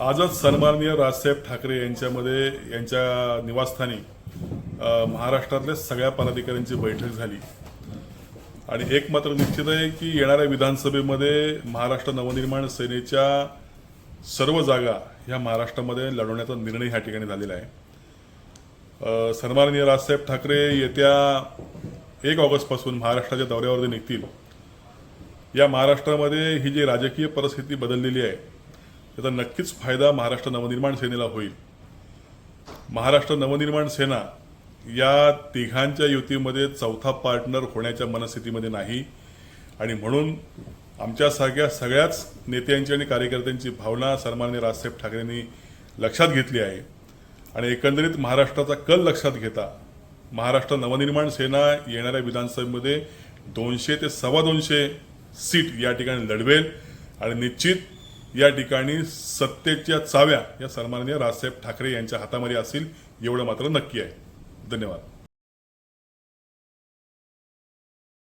आजच सन्माननीय राजसाहेब ठाकरे यांच्यामध्ये यांच्या निवासस्थानी महाराष्ट्रातल्या सगळ्या पदाधिकाऱ्यांची बैठक झाली. आणि एक मात्र निश्चित आहे की येणाऱ्या विधानसभेमध्ये महाराष्ट्र नवनिर्माण सेनेच्या सर्व जागा ह्या महाराष्ट्रामध्ये लढवण्याचा निर्णय ह्या ठिकाणी झालेला आहे. सन्माननीय राजसाहेब ठाकरे येत्या एक ऑगस्टपासून महाराष्ट्राच्या दौऱ्यावर निघतील. या महाराष्ट्रामध्ये ही जी राजकीय परिस्थिती बदललेली आहे त्याचा नक्कीच फायदा महाराष्ट्र नवनिर्माण सेनेला होईल. महाराष्ट्र नवनिर्माण सेना या तिघांच्या युतीमध्ये चौथा पार्टनर होण्याच्या मनस्थितीमध्ये नाही आणि म्हणून आमच्यासारख्या सगळ्याच नेत्यांची आणि कार्यकर्त्यांची भावना सन्मान्य राजसाहेब ठाकरेंनी लक्षात घेतली आहे. आणि एकंदरीत महाराष्ट्राचा कल लक्षात घेता महाराष्ट्र नवनिर्माण सेना येणाऱ्या विधानसभेमध्ये दोनशे ते सव्वा दोनशे सीट या ठिकाणी लढवेल. आणि निश्चित या ठिकाणी सत्तेच्या चाव्या या सन्माननीय राजसाहेब ठाकरे यांच्या हातामध्ये असतील एवढं मात्र नक्की आहे. धन्यवाद.